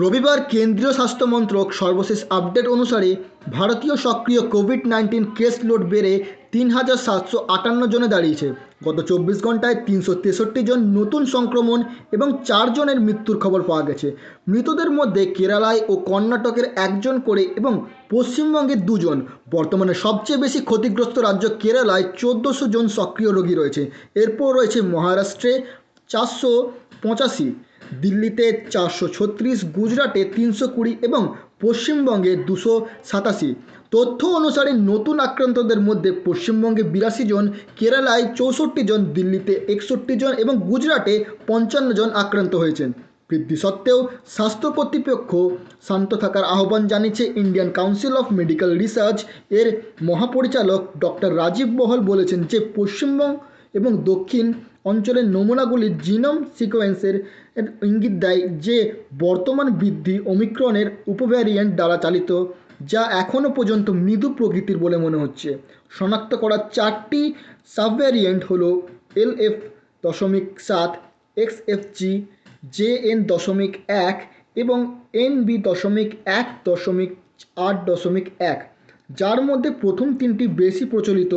রবিবার কেন্দ্রীয় স্বাস্থ্য মন্ত্রক সর্বশেষ আপডেট অনুসারে ভারতীয় সক্রিয় কোভিড নাইন্টিন কেস লোড বেড়ে তিন হাজার সাতশো আটান্ন জনে দাঁড়িয়েছে। গত চব্বিশ ঘন্টায় তিনশো তেষট্টি জন নতুন সংক্রমণ এবং চারজনের মৃত্যুর খবর পাওয়া গেছে। মৃতদের মধ্যে কেরালায় ও কর্ণাটকের একজন করে এবং পশ্চিমবঙ্গের দুজন। বর্তমানে সবচেয়ে বেশি ক্ষতিগ্রস্ত রাজ্য কেরালায় চোদ্দোশো জন সক্রিয় রোগী রয়েছে। এরপর রয়েছে মহারাষ্ট্রে চারশো পঁচাশি। দিল্লিতে চারশো ছত্রিশ, গুজরাটে তিনশো কুড়ি এবং পশ্চিমবঙ্গে দুশো সাতাশি। তথ্য অনুসারে নতুন আক্রান্তদের মধ্যে পশ্চিমবঙ্গে বিরাশি জন, কেরালায় চৌষট্টি জন, দিল্লিতে একষট্টি জন এবং গুজরাটে পঞ্চান্ন জন আক্রান্ত হয়েছেন। বৃদ্ধি সত্ত্বেও স্বাস্থ্য কর্তৃপক্ষ শান্ত থাকার আহ্বান জানিয়েছে Indian council of medical research এর মহাপরিচালক ডক্টর রাজীব বহল বলেছেন যে পশ্চিমবঙ্গ এবং দক্ষিণ অঞ্চলের নমুনাগুলি জিনোম সিকোয়েন্সের ইঙ্গিত দেয় যে বর্তমান বৃদ্ধি ওমিক্রনের উপভ্যারিয়েন্ট দ্বারা চালিত, যা এখনও পর্যন্ত মৃদু প্রকৃতির বলে মনে হচ্ছে। শনাক্ত করা চারটি সাবভ্যারিয়েন্ট হল এল এফ দশমিক সাত, X F G, J N দশমিক এক এবং এন বি দশমিক এক দশমিক আট দশমিক এক, যার মধ্যে প্রথম তিনটি বেশি প্রচলিত